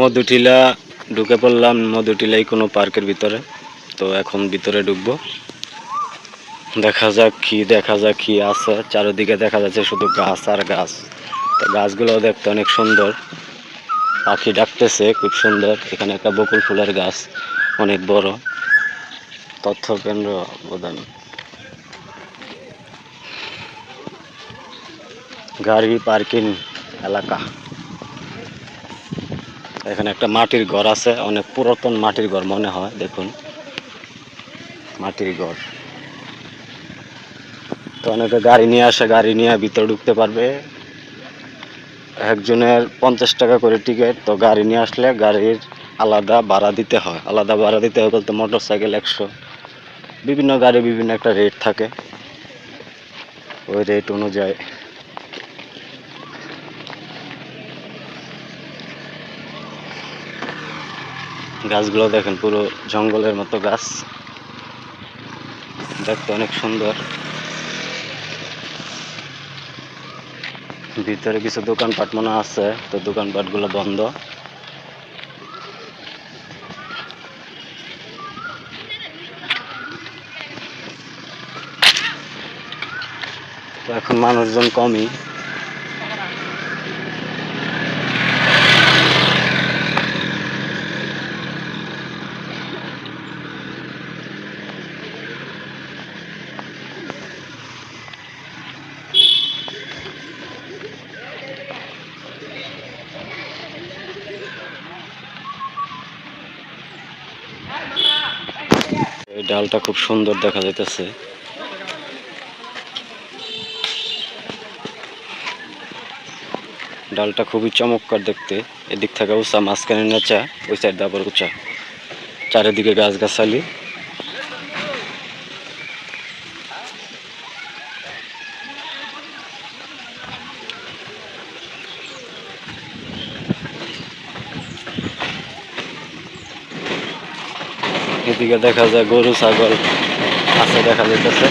মধুটিলা ঢুকে পড়লাম মধুটিলাই কোনো পার্কের ভিতরে। তো এখন ভিতরে ঢুকবো। দেখা যাক কি, দেখা যাক কি আছে। চারিদিকে দেখা যাচ্ছে শুধু গাছ আর গাছ। তো গাছগুলো দেখতে অনেক সুন্দর। পাখি ডাকতেছে, খুব সুন্দর। এখানে একটা বকুল ফুলের গাছ, অনেক বড়। তথ্য কেন্দ্র প্রধান গাড়ি পার্কিং এলাকা। এখানে একটা মাটির ঘর আছে, অনেক পুরাতন মাটির ঘর মনে হয়, দেখুন। মাটির ঘর। তো অনেকে গাড়ি নিয়ে আসে, গাড়ি নিয়ে ভিতরে ঢুকতে পারবে। একজনের পঞ্চাশ টাকা করে টিকিট, তো গাড়ি নিয়ে আসলে গাড়ির আলাদা ভাড়া দিতে হয়। আলাদা ভাড়া দিতে হয় বলতে মোটর সাইকেল একশো। বিভিন্ন গাড়ি বিভিন্ন একটা রেট থাকে। ওই রেট অনুযায়ী। গাছগুলো দেখেন, পুরো জঙ্গলের মতো গাছ। দেখতে অনেক সুন্দর। ভিতরে কিছু দোকানপাট মনে আছে, তো দোকানপাটগুলো বন্ধ। তো এখন মানুষজন কমই। এই ডালটা খুব সুন্দর দেখা যাইতেছে। ডালটা খুবই চমৎকার দেখতে। এদিক থেকে উঁচা, মাঝখানে নেচা, ওই সাইড আবার উঁচা। চারিদিকে গাছগাছালি। এদিকে দেখা যায় গরু ছাগল আছে দেখা যাইতেছে।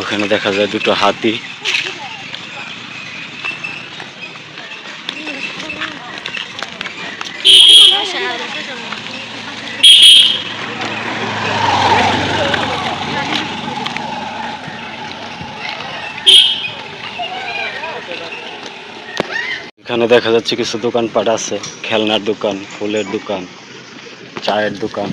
ওখানে দেখা যায় দুটো হাতি। এখানে দেখা যাচ্ছে কিছু দোকানপাট আছে, খেলনার দোকান, ফুলের দোকান, চায়ের দোকান।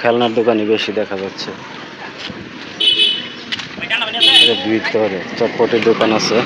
খেলনার দোকানই বেশি দেখা যাচ্ছে। ভিতরে চটপটির দোকান আছে